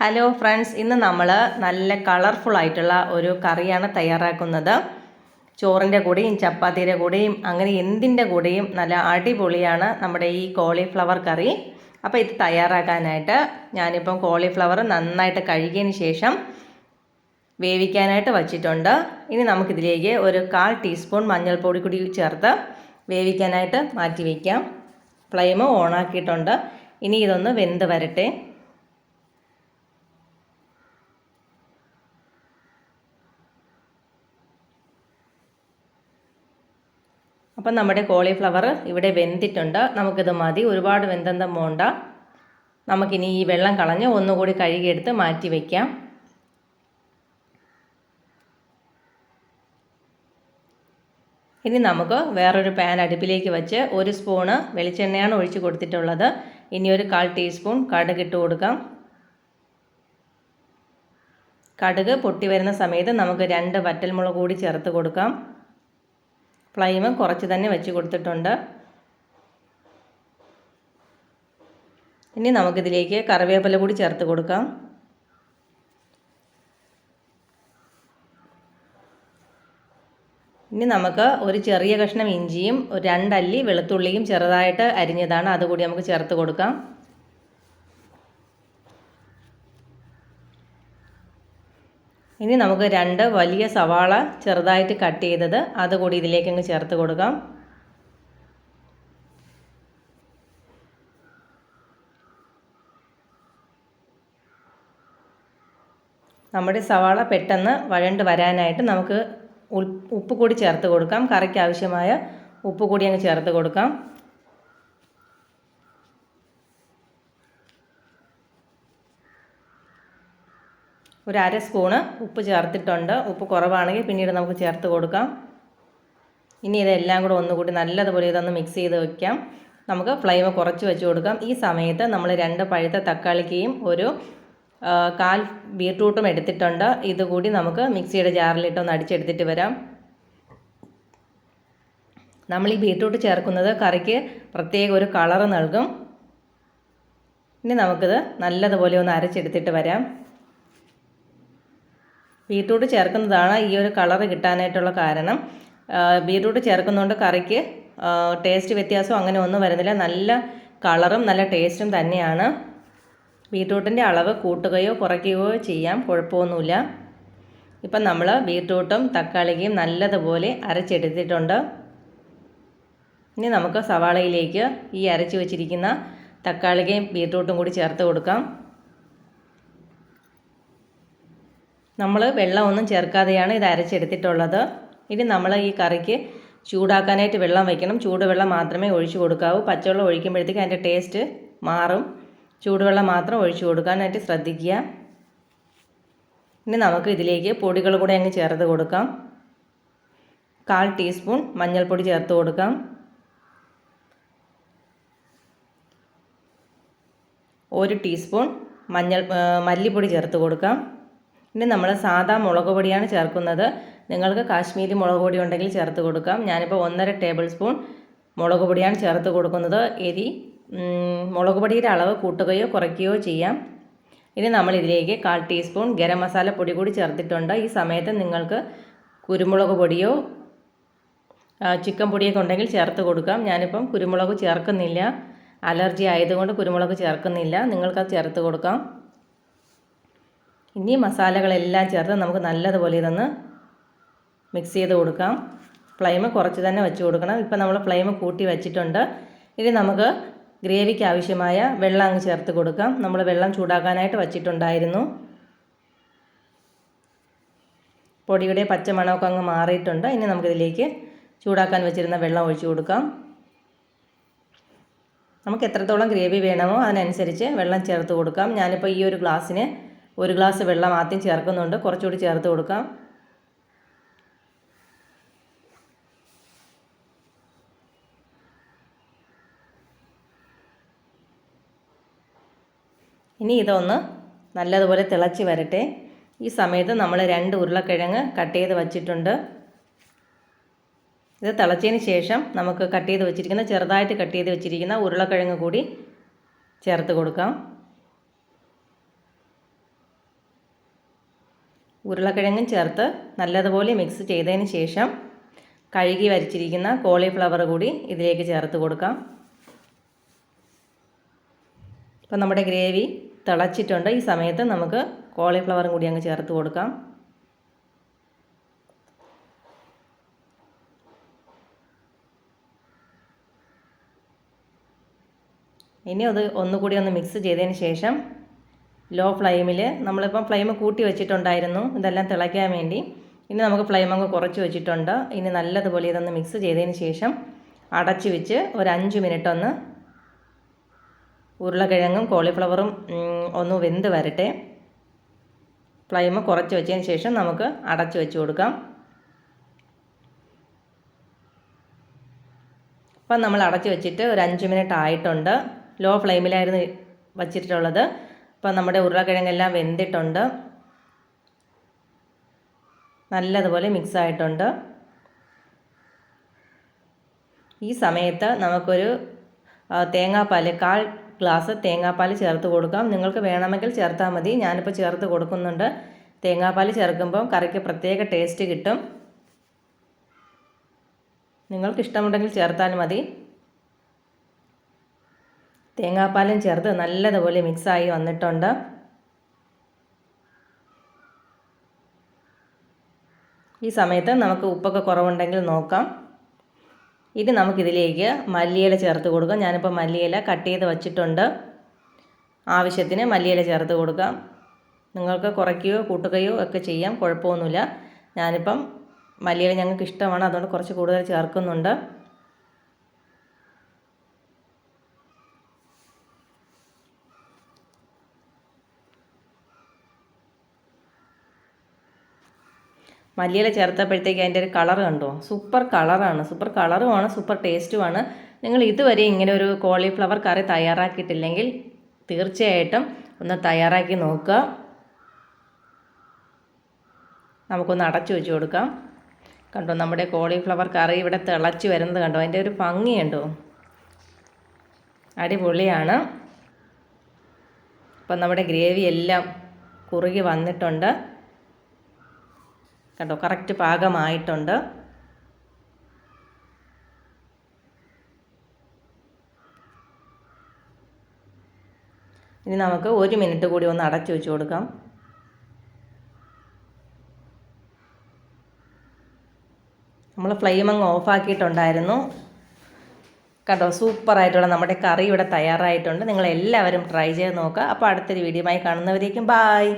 Hello friends ഇന്ന് നമ്മൾ നല്ല കളർഫുൾ ആയിട്ടുള്ള ഒരു കറിയാണ് തയ്യാറാക്കുന്നത്. ചോറിന്റെ കൂടെയും ചപ്പാത്തിയുടെ കൂടെയും അങ്ങനെ എന്തിന്റെ കൂടെയും നല്ല അടിപൊളിയാണ് നമ്മുടെ ഈ കോളിഫ്ലവർ കറി. അപ്പോൾ ഇത് തയ്യാറാക്കാനായിട്ട് ഞാനിപ്പം കോളിഫ്ലവർ നന്നായിട്ട് കഴുകിയതിന് ശേഷം വേവിക്കാനായിട്ട് വച്ചിട്ടുണ്ട്. ഇനി നമുക്കിതിലേക്ക് ഒരു കാൽ ടീസ്പൂൺ മഞ്ഞൾപ്പൊടി കൂടി ചേർത്ത് വേവിക്കാനായിട്ട് മാറ്റി വയ്ക്കാം ഫ്ലെയിം ഓണാക്കിയിട്ടുണ്ട് ഇനി ഇതൊന്ന് വെന്ത് വരട്ടെ. അപ്പം നമ്മുടെ കോളിഫ്ലവർ ഇവിടെ വെന്തിട്ടുണ്ട്. നമുക്കിത് മതി. ഒരുപാട് വെന്തെന്തം പോണ്ട നമുക്കിനി ഈ വെള്ളം കളഞ്ഞ് ഒന്നുകൂടി കഴുകിയെടുത്ത് മാറ്റി വയ്ക്കാം ഇനി നമുക്ക് വേറൊരു പാൻ അടുപ്പിലേക്ക് വെച്ച് ഒരു സ്പൂണ് വെളിച്ചെണ്ണയാണ് ഒഴിച്ച് കൊടുത്തിട്ടുള്ളത്. ഇനി ഒരു കാൽ ടീസ്പൂൺ കടുക് ഇട്ട് കൊടുക്കാം. കടുക് പൊട്ടി വരുന്ന സമയത്ത് നമുക്ക് രണ്ട് വറ്റൽമുളക് കൂടി ചേർത്ത് കൊടുക്കാം. ഫ്ലെയിം കുറച്ച് തന്നെ വെച്ച് കൊടുത്തിട്ടുണ്ട്. ഇനി നമുക്കിതിലേക്ക് കറിവേപ്പില കൂടി ചേർത്ത് കൊടുക്കാം. ഇനി നമുക്ക് ഒരു ചെറിയ കഷ്ണം ഇഞ്ചിയും രണ്ടല്ലി വെളുത്തുള്ളിയും ചെറുതായിട്ട് അരിഞ്ഞതാണ്. അതുകൂടി നമുക്ക് ചേർത്ത് കൊടുക്കാം. ഇനി നമുക്ക് രണ്ട് വലിയ സവാള ചെറുതായിട്ട് കട്ട് ചെയ്തത് അതുകൂടി ഇതിലേക്ക് അങ്ങ് ചേർത്ത് കൊടുക്കാം. നമ്മുടെ സവാള പെട്ടെന്ന് വഴണ്ട് വരാനായിട്ട് നമുക്ക് ഉപ്പ് കൂടി ചേർത്ത് കൊടുക്കാം. കറിക്ക് ആവശ്യമായ ഉപ്പ് കൂടി അങ്ങ് ചേർത്ത് കൊടുക്കാം. ഒരു അര സ്പൂണ് ഉപ്പ് ചേർത്തിട്ടുണ്ട്. ഉപ്പ് കുറവാണെങ്കിൽ പിന്നീട് നമുക്ക് ചേർത്ത് കൊടുക്കാം. ഇനി ഇതെല്ലാം കൂടെ ഒന്നുകൂടി നല്ലതുപോലെ ഇതൊന്ന് മിക്സ് ചെയ്ത് വയ്ക്കാം നമുക്ക് ഫ്ലെയിം കുറച്ച് വെച്ച് കൊടുക്കാം. ഈ സമയത്ത് നമ്മൾ രണ്ട് പഴുത്ത തക്കാളിക്കയും ഒരു കാൽ ബീട്രൂട്ടും എടുത്തിട്ടുണ്ട്. ഇതുകൂടി നമുക്ക് മിക്സിയുടെ ജാറിലിട്ടൊന്ന് അടിച്ചെടുത്തിട്ട് വരാം. നമ്മൾ ഈ ബീട്രൂട്ട് ചേർക്കുന്നത് കറിക്ക് പ്രത്യേക ഒരു കളറ് നൽകും. ഇനി നമുക്കിത് നല്ലതുപോലെ ഒന്ന് അരച്ചെടുത്തിട്ട് വരാം. ബീട്രൂട്ട് ചേർക്കുന്നതാണ് ഈ ഒരു കളർ കിട്ടാനായിട്ടുള്ള കാരണം. ബീട്രൂട്ട് ചേർക്കുന്നതുകൊണ്ട് കറിക്ക് ടേസ്റ്റ് വ്യത്യാസം അങ്ങനെ ഒന്നും വരുന്നില്ല. നല്ല കളറും നല്ല ടേസ്റ്റും തന്നെയാണ്. ബീട്രൂട്ടിന്റെ അളവ് കൂട്ടുകയോ കുറയ്ക്കുകയോ ചെയ്യാം. കുഴപ്പമൊന്നുമില്ല. ഇപ്പം നമ്മൾ ബീട്രൂട്ടും തക്കാളിക്കും നല്ലതുപോലെ അരച്ചെടുത്തിട്ടുണ്ട്. ഇനി നമുക്ക് സവാളയിലേക്ക് ഈ അരച്ച് വെച്ചിരിക്കുന്ന തക്കാളിക്കയും ബീട്രൂട്ടും കൂടി ചേർത്ത് കൊടുക്കാം. നമ്മൾ വെള്ളമൊന്നും ചേർക്കാതെയാണ് ഇത് അരച്ചെടുത്തിട്ടുള്ളത്. ഇനി നമ്മൾ ഈ കറിക്ക് ചൂടാക്കാനായിട്ട് വെള്ളം വയ്ക്കണം ചൂടുവെള്ളം മാത്രമേ ഒഴിച്ചു കൊടുക്കാവൂ. പച്ചവെള്ളം ഒഴിക്കുമ്പോഴത്തേക്ക് അതിന്റെ ടേസ്റ്റ് മാറും. ചൂടുവെള്ളം മാത്രം ഒഴിച്ചു കൊടുക്കാനായിട്ട് ശ്രദ്ധിക്കുക. ഇനി നമുക്ക് ഇതിലേക്ക് പൊടികൾ കൂടെ അങ്ങ് ചേർത്ത് കൊടുക്കാം. കാൽ ടീസ്പൂൺ മഞ്ഞൾപ്പൊടി ചേർത്ത് കൊടുക്കാം. ഒരു ടീസ്പൂൺ മഞ്ഞൾ മല്ലിപ്പൊടി ചേർത്ത് കൊടുക്കാം. ഇനി നമ്മൾ സാധാ മുളക് പൊടിയാണ് ചേർക്കുന്നത്. നിങ്ങൾക്ക് കാശ്മീരി മുളക് പൊടി ഉണ്ടെങ്കിൽ ചേർത്ത് കൊടുക്കാം. ഞാനിപ്പോൾ ഒന്നര ടേബിൾ സ്പൂൺ മുളക് പൊടിയാണ് ചേർത്ത് കൊടുക്കുന്നത്. എരി മുളക് പൊടിയുടെ അളവ് കൂട്ടുകയോ കുറയ്ക്കുകയോ ചെയ്യാം. ഇനി നമ്മൾ ഇതിലേക്ക് കാൽ ടീസ്പൂൺ ഗരം മസാല പൊടി കൂടി ചേർത്തിട്ടുണ്ട്. ഈ സമയത്ത് നിങ്ങൾക്ക് കുരുമുളക് പൊടിയോ ചിക്കൻ പൊടിയൊക്കെ ഉണ്ടെങ്കിൽ ചേർത്ത് കൊടുക്കാം. ഞാനിപ്പം കുരുമുളക് ചേർക്കുന്നില്ല. അലർജി ആയതുകൊണ്ട് കുരുമുളക് ചേർക്കുന്നില്ല. നിങ്ങൾക്കത് ചേർത്ത് കൊടുക്കാം. ഇനി മസാലകളെല്ലാം ചേർത്ത് നമുക്ക് നല്ലതുപോലെ ഇതൊന്ന് മിക്സ് ചെയ്ത് കൊടുക്കാം. ഫ്ലെയിം കുറച്ച് തന്നെ വെച്ച് കൊടുക്കണം. ഇപ്പം നമ്മൾ ഫ്ലെയിം കൂട്ടി വെച്ചിട്ടുണ്ട്. ഇനി നമുക്ക് ഗ്രേവിക്ക് ആവശ്യമായ വെള്ളം അങ്ങ് ചേർത്ത് കൊടുക്കാം. നമ്മൾ വെള്ളം ചൂടാക്കാനായിട്ട് വച്ചിട്ടുണ്ടായിരുന്നു. പൊടിയുടെ പച്ചമണമൊക്കെ അങ്ങ് മാറിയിട്ടുണ്ട്. ഇനി നമുക്കിതിലേക്ക് ചൂടാക്കാൻ വെച്ചിരുന്ന വെള്ളം ഒഴിച്ചു കൊടുക്കാം. നമുക്ക് എത്രത്തോളം ഗ്രേവി വേണമോ അതിനനുസരിച്ച് വെള്ളം ചേർത്ത് കൊടുക്കാം. ഞാനിപ്പോൾ ഈ ഒരു ഗ്ലാസ്സിന് ഒരു ഗ്ലാസ് വെള്ളം ആദ്യം ചേർക്കുന്നുണ്ട്. കുറച്ചുകൂടി ചേർത്ത് കൊടുക്കാം. ഇനി ഇതൊന്ന് നല്ലതുപോലെ തിളച്ച് വരട്ടെ. ഈ സമയത്ത് നമ്മൾ രണ്ട് ഉരുളക്കിഴങ്ങ് കട്ട് ചെയ്ത് വച്ചിട്ടുണ്ട്. ഇത് തിളച്ചതിന് ശേഷം നമുക്ക് കട്ട് ചെയ്ത് വെച്ചിരിക്കുന്ന ചെറുതായിട്ട് കട്ട് ചെയ്ത് വെച്ചിരിക്കുന്ന ഉരുളക്കിഴങ്ങ് കൂടി ചേർത്ത് കൊടുക്കാം. ഉരുളക്കിഴങ്ങും ചേർത്ത് നല്ലതുപോലെ മിക്സ് ചെയ്തതിന് ശേഷം കഴുകി വരച്ചിരിക്കുന്ന കോളിഫ്ലവർ കൂടി ഇതിലേക്ക് ചേർത്ത് കൊടുക്കാം. ഇപ്പം നമ്മുടെ ഗ്രേവി തിളച്ചിട്ടുണ്ട്. ഈ സമയത്ത് നമുക്ക് കോളിഫ്ലവറും കൂടി അങ്ങ് ചേർത്ത് കൊടുക്കാം. ഇനി അത് ഒന്നുകൂടി ഒന്ന് മിക്സ് ചെയ്തതിന് ശേഷം ലോ ഫ്ലെയിമിൽ നമ്മളിപ്പം ഫ്ലെയിം കൂട്ടി വെച്ചിട്ടുണ്ടായിരുന്നു. ഇതെല്ലാം തിളയ്ക്കാൻ വേണ്ടി. ഇനി നമുക്ക് ഫ്ലെയിം അങ്ങ് കുറച്ച് വെച്ചിട്ടുണ്ട്. ഇനി നല്ലതുപോലെ ഇതൊന്ന് മിക്സ് ചെയ്തതിന് ശേഷം അടച്ച് വെച്ച് ഒരു അഞ്ച് മിനിറ്റ് ഒന്ന് ഉരുളക്കിഴങ്ങും കോളിഫ്ലവറും ഒന്ന് വെന്ത് വരട്ടെ. ഫ്ലെയിം കുറച്ച് വെച്ചതിന് ശേഷം നമുക്ക് അടച്ച് വെച്ച് കൊടുക്കാം. അപ്പം നമ്മൾ അടച്ച് വെച്ചിട്ട് ഒരു അഞ്ച് മിനിറ്റ് ആയിട്ടുണ്ട്. ലോ ഫ്ലെയിമിലായിരുന്നു വച്ചിട്ടുള്ളത്. അപ്പം നമ്മുടെ ഉരുളക്കിഴങ്ങെല്ലാം വെന്തിട്ടുണ്ട്. നല്ലതുപോലെ മിക്സ് ആയിട്ടുണ്ട്. ഈ സമയത്ത് നമുക്കൊരു തേങ്ങാപ്പാൽ കാൽ ഗ്ലാസ് തേങ്ങാപ്പാൽ ചേർത്ത് കൊടുക്കാം. നിങ്ങൾക്ക് വേണമെങ്കിൽ ചേർത്താൽ മതി. ഞാനിപ്പോൾ ചേർത്ത് കൊടുക്കുന്നുണ്ട്. തേങ്ങാപ്പാൽ ചേർക്കുമ്പം കറിക്ക് പ്രത്യേക ടേസ്റ്റ് കിട്ടും. നിങ്ങൾക്കിഷ്ടമുണ്ടെങ്കിൽ ചേർത്താൽ മതി. തേങ്ങാപ്പാലും ചേർത്ത് നല്ലതുപോലെ മിക്സായി വന്നിട്ടുണ്ട്. ഈ സമയത്ത് നമുക്ക് ഉപ്പൊക്കെ കുറവുണ്ടെങ്കിൽ നോക്കാം. ഇനി നമുക്കിതിലേക്ക് മല്ലിയില ചേർത്ത് കൊടുക്കാം. ഞാനിപ്പോൾ മല്ലിയില കട്ട് ചെയ്ത് വച്ചിട്ടുണ്ട്. ആവശ്യത്തിന് മല്ലിയില ചേർത്ത് കൊടുക്കാം. നിങ്ങൾക്ക് കുറയ്ക്കുകയോ കൂട്ടുകയോ ഒക്കെ ചെയ്യാം കുഴപ്പമൊന്നുമില്ല. ഞാനിപ്പം മല്ലിയില ഞങ്ങൾക്ക് ഇഷ്ടമാണ് അതുകൊണ്ട് കുറച്ച് കൂടുതൽ ചേർക്കുന്നുണ്ട്. മല്ലിയില ചേർത്തപ്പോഴത്തേക്ക് അതിന്റെ ഒരു കളർ കണ്ടോ? സൂപ്പർ കളറാണ് സൂപ്പർ കളറുമാണ് സൂപ്പർ ടേസ്റ്റുമാണ് നിങ്ങൾ ഇതുവരെ ഇങ്ങനെ ഒരു കോളിഫ്ലവർ കറി തയ്യാറാക്കിയിട്ടില്ലെങ്കിൽ തീർച്ചയായിട്ടും ഒന്ന് തയ്യാറാക്കി നോക്കുക. നമുക്കൊന്ന് അടച്ചു വെച്ച് കൊടുക്കാം. കണ്ടോ നമ്മുടെ കോളിഫ്ലവർ കറി ഇവിടെ തിളച്ച് വരുന്നത് കണ്ടോ? അതിന്റെ ഒരു ഭംഗിയുണ്ടോ അടിപൊളിയാണ്. അപ്പം നമ്മുടെ ഗ്രേവി എല്ലാം കുറുകി വന്നിട്ടുണ്ട്. കണ്ടോ? കറക്റ്റ് പാകമായിട്ടുണ്ട്. ഇനി നമുക്ക് ഒരു മിനിറ്റ് കൂടി ഒന്ന് അടച്ചു വെച്ച് കൊടുക്കാം. നമ്മൾ ഫ്ലെയിം അങ്ങ് ഓഫാക്കിയിട്ടുണ്ടായിരുന്നു കണ്ടോ? സൂപ്പറായിട്ടുള്ള നമ്മുടെ കറി ഇവിടെ തയ്യാറായിട്ടുണ്ട്. നിങ്ങളെല്ലാവരും ട്രൈ ചെയ്ത് നോക്കുക. അപ്പോൾ അടുത്തൊരു വീഡിയോയുമായി കാണുന്നവരേക്കും ബായ്